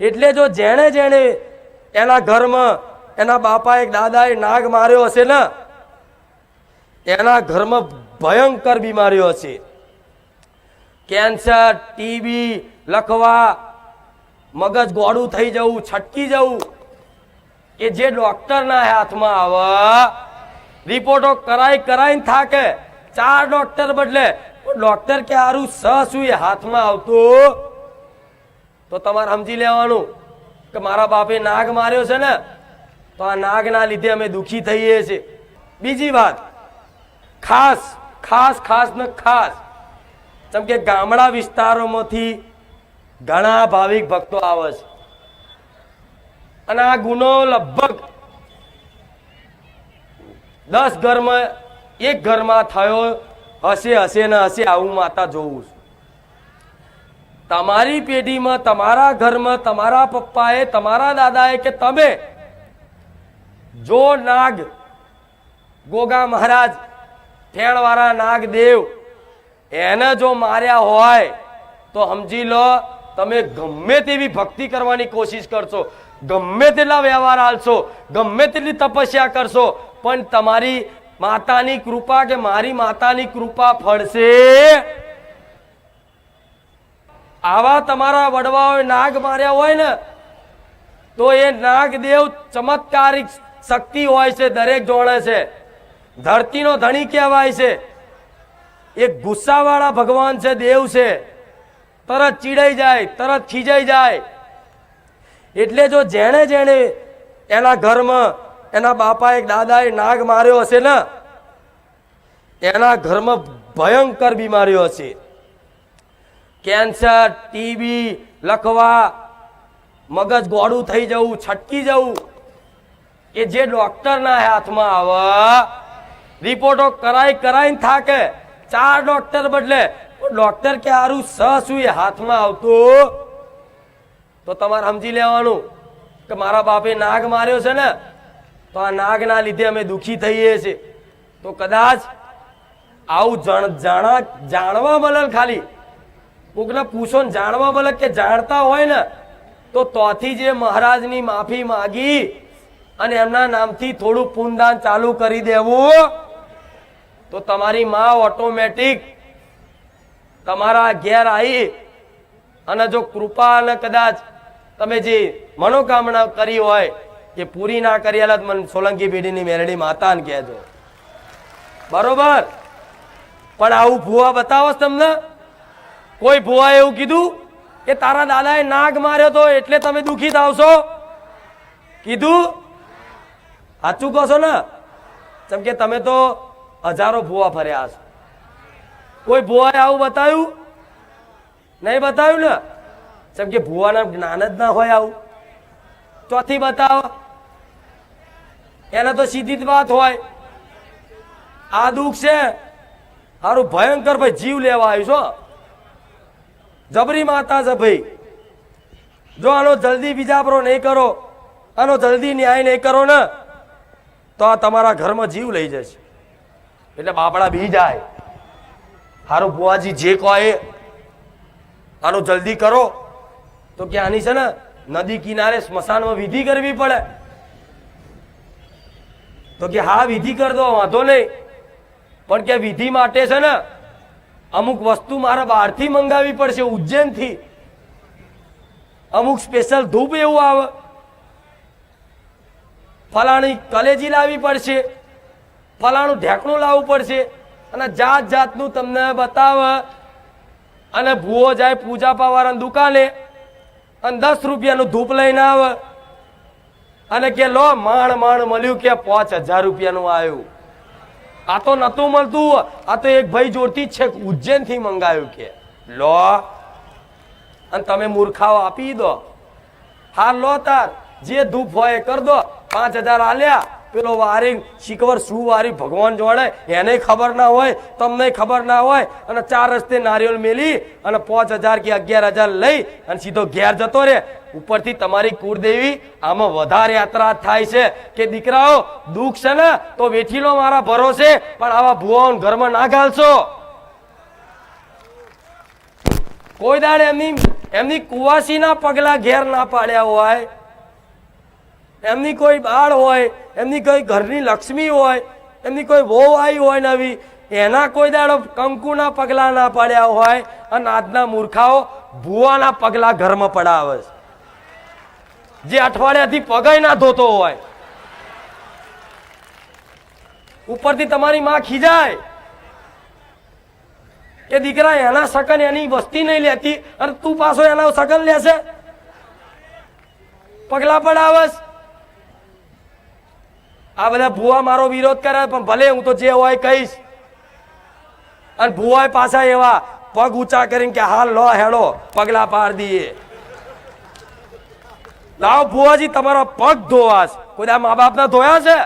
એટલે જો જેણે જેણે એના ઘરમાં એના બાપાએ દાદાએ નાગ માર્યો હશે ને, એના ઘરમાં ભયંકર બીમારીઓ હશે. કેન્સર, ટીબી, લખવા, મગજ ગોળું થઈ જવું, છટકી જવું એ જે ડોક્ટરના હાથમાં આવે, રિપોર્ટો કરાઈ કરાઈને થાકે, ચાર ડોક્ટર બદલે ડોક્ટર કે હારું સ શું એ હાથમાં આવતું તો તમારે સમજી લેવાનું કે મારા બાપે નાગ માર્યો છે ને, તો આ નાગના લીધે અમે દુઃખી થઈએ છીએ. બીજી વાત, ખાસ ખાસ ખાસ ને ખાસ, જેમ કે ગામડા વિસ્તારોમાંથી ઘણા ભાવિક ભક્તો આવે છે. અને આ ગુનો લગભગ દસ ઘરમાં, એક ઘરમાં થયો હશે હશે ને હશે આવું માતા જોઉં છું. તમારી પેઢીમાં, તમારા ઘરમાં, તમારા પપ્પાએ, તમારા દાદાએ કે તમે જો નાગ, ગોગા મહારાજ, ઠેણવાળા નાગદેવ, એને જો માર્યા હોય, તો સમજી લો, તમે ગમે તેવી ભક્તિ કરવાની કોશિશ કરશો, ગમે તેટલા વ્યવહાર હાલશો, ગમે તેટલી તપસ્યા કરશો, પણ તમારી માતાની કૃપા કે મારી માતાની કૃપા ફળશે. આવા તમારા વડવાઓએ નાગ માર્યા હોય ને, તો એ નાગદેવ ચમત્કારિક શક્તિ હોય છે, દરેક જોડે છે. ધરતીનો ધણી કહેવાય છે. એ ગુસ્સાવાળા ભગવાન છે, દેવ છે. તરત ચીડાઈ જાય, તરત ખીજાઈ જાય. એટલે જો જેણે જેણે એના ઘરમાં એના બાપાએ દાદાએ નાગ માર્યો હશે ને, એના ઘરમાં ભયંકર બીમારીઓ હશે. કેન્સર, ટીબી, લખવા, મગજ ગોળું થઈ જવું, છટકી જવું. એ જે ડોક્ટરના હાથમાં આવે, રિપોર્ટો કરાઈ કરાઈને થાકે. ચાર ડોક્ટર બદલે. ડોક્ટર કે સારું સ શું એ હાથમાં આવતું? તો તમારે સમજી લેવાનું કે મારા બાપે નાગ માર્યો છે ને, તો આ નાગના લીધે અમે દુઃખી થઈએ છીએ. તો કદાચ આવું જાણ જાણવા મળે ખાલી. કોકને પૂછો ને જાણવા મળે કે જાણતા હોય ને, તો તોથી જે મહારાજની માફી માગી અને એમના નામથી થોડું પૂનદાન ચાલુ કરી દેવું, તો તમારી માં ઓટોમેટિક તમારા ઘેર આવી અને જો કૃપા અને કદાચ તમે જે મનોકામના કરી હોય, એ પૂરી ના કરી આલા તો મને સોલંકી પેઢીની મેરડી માતાને કહેજો. બરોબર? પણ આવું ભૂવા બતાવો તમને? કોઈ ભુવાએ એવું કીધું કે તારા દાદાએ નાગ માર્યો તો એટલે તમે દુઃખી થાવશો કીધું? સાચું કહો છો ને? જેમ કે તમે તો હજારો ભુવા ફર્યા છો કોઈ ભુવાએ આવું બતાવ્યું? નહીં બતાવ્યું ને? જેમ કે ભુવાના જ્ઞાન જ ના હોય આવું. ચોથી બતાવો. એને તો સીધી જ વાત હોય. આ દુઃખ છે. સારું ભયંકર ભાઈ જીવ લેવા આવ્યું છો જબરી માતા છે ભાઈ. જો આનો જલ્દી વિજાપરો નહીં કરો, આનો જલ્દી ન્યાય નહીં કરો ને, તો આ તમારા ઘરમાં જીવ લઈ જશે. એટલે બાપડા બી જાય. હારું બુઆજી જે કહો એ આનો જલ્દી કરો. તો કે આની છે ને, નદી કિનારે સ્મશાનમાં વિધિ કરવી પડે. તો કે હા, વિધિ કરી દો, વાંધો નહીં. પણ કે વિધિ માટે છે ને અમુક વસ્તુ મારે બહારથી મંગાવવી પડશે, ઉજ્જૈનથી. અમુક સ્પેશિયલ ધૂપ એવું આવે. ફલાણી કલેજી લાવવી પડશે. ફલાણું ઢેકણું લાવવું પડશે. અને જાત જાતનું તમને બતાવે. અને ભૂવો જાય પૂજા પાવાળાની દુકાને. અને દસ રૂપિયાનું ધૂપ લઈને આવે. અને કે લો માણ માણ મળ્યું કે પાંચ હજાર રૂપિયાનું આવ્યું. આ તો નતું મળતું. આ તો એક ભાઈ જોડતી જ છે ઉજ્જૈનથી મંગાવ્યું કે. લો. અને તમે મૂર્ખાઓ આપી દો. હા, લો તાર. જે ધૂપ હોય એ કર દો. પાંચ હજાર આલ્યા. પેલો વારી શીખવર શું વારી ભગવાન જોડે? એને ખબર ના હોય, તમને ખબર ના હોય. અને ચાર રસ્તે નારિયેળ મેલી અને પાંચ હજાર કે અગિયાર હજાર લઈ અને સીધો ઘેર જતો રે. ઉપરથી તમારી કુળદેવી આમાં વધારે યાત્રા થાય છે કે દીકરાઓ, દુઃખ છે ને, તો વેઠી લો મારા ભરોસે, પણ આવા ભુવાઓ ઘરમાં ના ઘાલશો. કોઈ દાડે એમની એમની કુવાસીના પગલા ઘેર ના પાડ્યા હોય એમની કોઈ બાળ હોય, એમની કોઈ ઘરની લક્ષ્મી હોય, એમની કોઈ વહુ આવી હોય નવી, એના કોઈ દાડો કંકુના પગલા ના પાડ્યા હોય, અને આજના મૂર્ખાઓ ભુવાના પગલા ઘરમાં પડાવે છે. જે અઠવાડિયાથી પગાઈ ના ધોતો હોય. ઉપરથી તમારી માં ખીજાય. એ દીકરા એના સકન એની વસ્તી નહીં લેતી, અને તું પાછો એના સકન લેશે. પગલા પડાવસ આ બધા ભુવા મારો વિરોધ કરે, પણ ભલે હું તો જે હોય કહીશ. અને ભુવા પાછા એવા પગ ઊંચા કરીને કે, હાલ, લો, હેડો, પગલા પાર દઈએ. લાવો ભુવાજી, તમારો પગ ધોવાશ કોઈ મા બાપના ધોયા છે?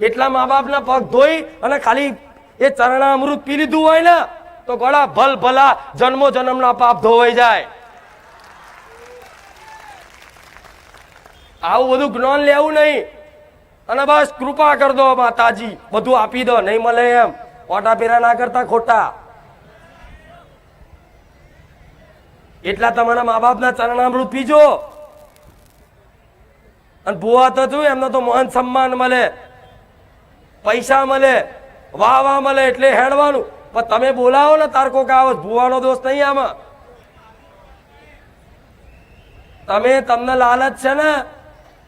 એટલા મા બાપના પગ ધોઈ અને ખાલી એ ચરણા અમૃત પી લીધું હોય ને, તો ગળા ભલ ભલા જન્મો જન્મના પાપ ધોવાઈ જાય. આવું બધું જ્ઞાન લેવું નહીં. અને બસ કૃપા કર દો માતાજી. બધું આપી દો, નહીં મળે એમ. ઓટા પેરા ના કરતા ખોટા. એટલા તમારા મા બાપના ચરણામૃત પીજો. અને ભુવા તો શું એમને તો મહાન સન્માન મળે. પૈસા મળે વાહ વાહ મળે એટલે હેડવાનું. પણ તમે બોલાવો ને, તાર કોક આવો, ભુવાનો દોષ નહીં આમાં. તમે, તમને લાલચ છે ને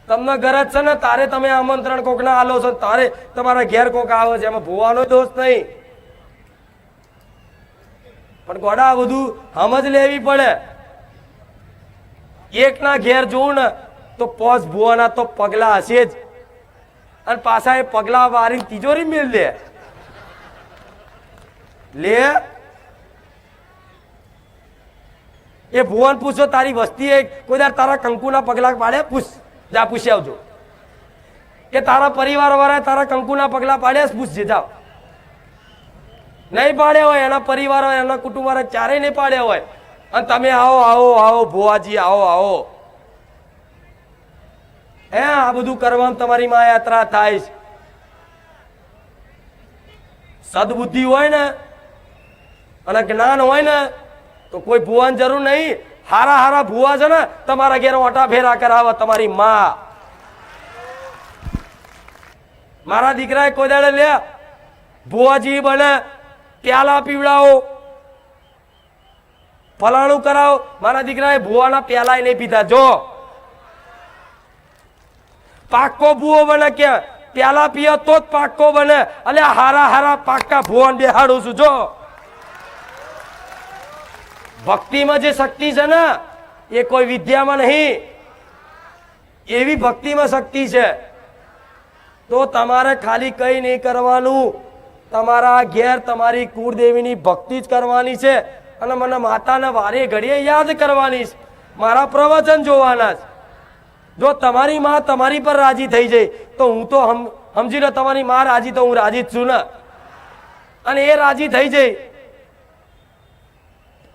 તમને ગરજ છે ને, તારે તમે આમંત્રણ કોકના આલો છો, તારે તમારા ઘેર કોક આવે છે, એમાં ભુવાનો દોષ નહીં. પણ ગોડા બધું સમજ લેવી પડે. એકના ઘેર જોઉં ને, તો પોસ ભુવાના તો પગલા હશે જ. અને પાછા એ પગલા વારી તિજોરી મેળ લે. લે. એ ભુવન પૂછો તારી વસ્તી એ કોઈ તારા કંકુના પગલા પાડે પૂછ. જા પૂછી આવજો. કે તારા પરિવાર વાળા તારા કંકુના પગલા પાડ્યા પૂછજે, જાઓ. નહીં પાડ્યા હોય, એના પરિવાર હોય એના કુટુંબ વાળા ચારેય નહીં પાડ્યા હોય. અને તમે આવો આવો આવો, ભુવાજી, આવો આવો. હે, આ બધું કરવામાં તમારી માં યાત્રા થાય છે. સદબુદ્ધિ હોય ને, અને જ્ઞાન હોય ને, તો કોઈ ભુવાની જરૂર નહીં. હારા હારા ભુવા છે ને, તમારા ઘેર ઓટા ફેરા કરાવે તમારી માં. મારા દીકરાએ કોઈ દાડે લે, ભુવાજી બને, પ્યાલા પીવડાવો, ફલાણું કરાવો. મારા દીકરાએ ભુવાના પ્યાલા નહીં પીધા. જો. પાક્કો ભૂવો બને કે પ્યાલા પીએ તો જ પાક્કો બને. અલે હારા હારા પાક્કા ભુવન બેહાડું છું. જો. ભક્તિમાં જે શક્તિ છે ને, એ કોઈ વિદ્યામાં નહીં. એવી ભક્તિમાં શક્તિ છે. તો તમારે ખાલી કઈ નહીં કરવાનું. તમારા ઘેર તમારી કુળદેવીની ભક્તિ જ કરવાની છે. અને મને માતાના વારે ઘડીએ યાદ કરવાની છે. મારા પ્રવચન જોવાના છે. જો તમારી માં તમારી પર રાજી થઈ જાય, તો હું તો સમજી લો તમારી માં રાજી તો હું રાજી જ છું ને. અને એ રાજી થઈ જાય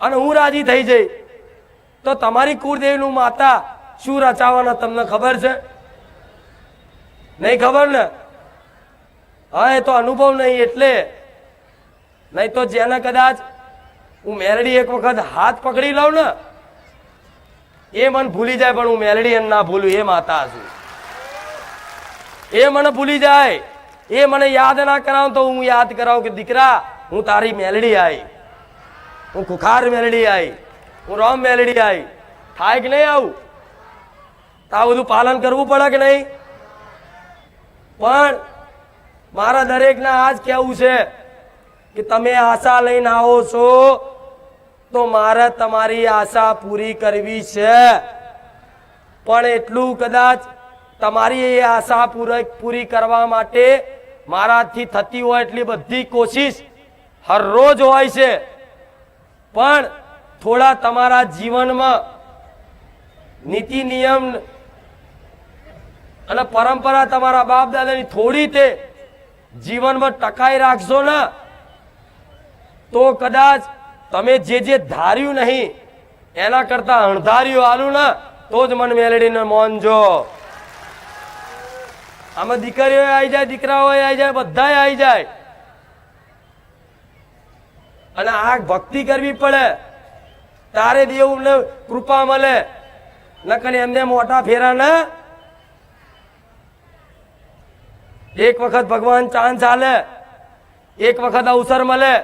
અને હું રાજી થઈ જઈ. તો તમારી કુળદેવીનું માતા શું રચાવાના તમને ખબર છે? નહીં ખબર ને? હા, એ તો અનુભવ નહીં એટલે. નહીં તો જેને કદાચ હું મેલડી એક વખત હાથ પકડી લઉં ને, એ મને ભૂલી જાય પણ હું મેલડી એને ના ભૂલું, એ માતા છું. એ મને ભૂલી જાય. એ મને યાદ ના કરાવ તો હું યાદ કરાવું કે દીકરા, હું તારી મેલડી આવી હું કુખાર મેલડી આવી હું રોમ મેલડી આવી થાય કે નહીં આવું? તો આ બધું પાલન કરવું પડે કે નહીં? પણ મારા દરેકના આજ કહેવું છે કે તમે આશા લઈને આવો છો, તો મારે તમારી આશા પૂરી કરવી છે. પણ એટલું કદાચ તમારી એ આશા પૂરી પૂરી કરવા માટે મારાથી થતી હોય એટલી બધી કોશિશ હરરોજ હોય છે. પણ થોડા તમારા જીવનમાં નીતિ, નિયમ અને પરંપરા તમારા બાપ દાદાની થોડી તે જીવનમાં ટકાઈ રાખશો ને, તો કદાચ તમે જે જે ધાર્યું નહીં, એના કરતા અણધાર્યું આલું ને, તો જ મન મેલડીને મોનજો આમાં દીકરીઓ આવી જાય દીકરાઓ આવી જાય બધા આવી જાય. અને આ ભક્તિ કરવી પડે. તારે દેવને કૃપા મળે. નકર એમને મોટા ફેરા ને એક વખત ભગવાન ચાન્સ આલે એક વખત અવસર મળે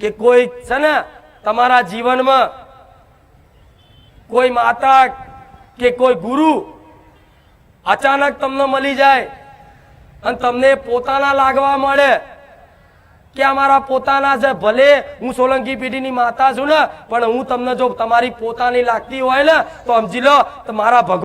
કે કોઈ છે ને તમારા જીવનમાં કોઈ માતા કે કોઈ ગુરુ અચાનક તમને મળી જાય અને તમને પોતાના લાગવા મળે. કે આ મારા પોતાના છે, ભલે હું સોલંકી પેઢીની માતા છું ને, પણ હું તમને જો તમારી પોતાની લાગતી હોય ને, તો સમજી લો તો મારા ભગવાન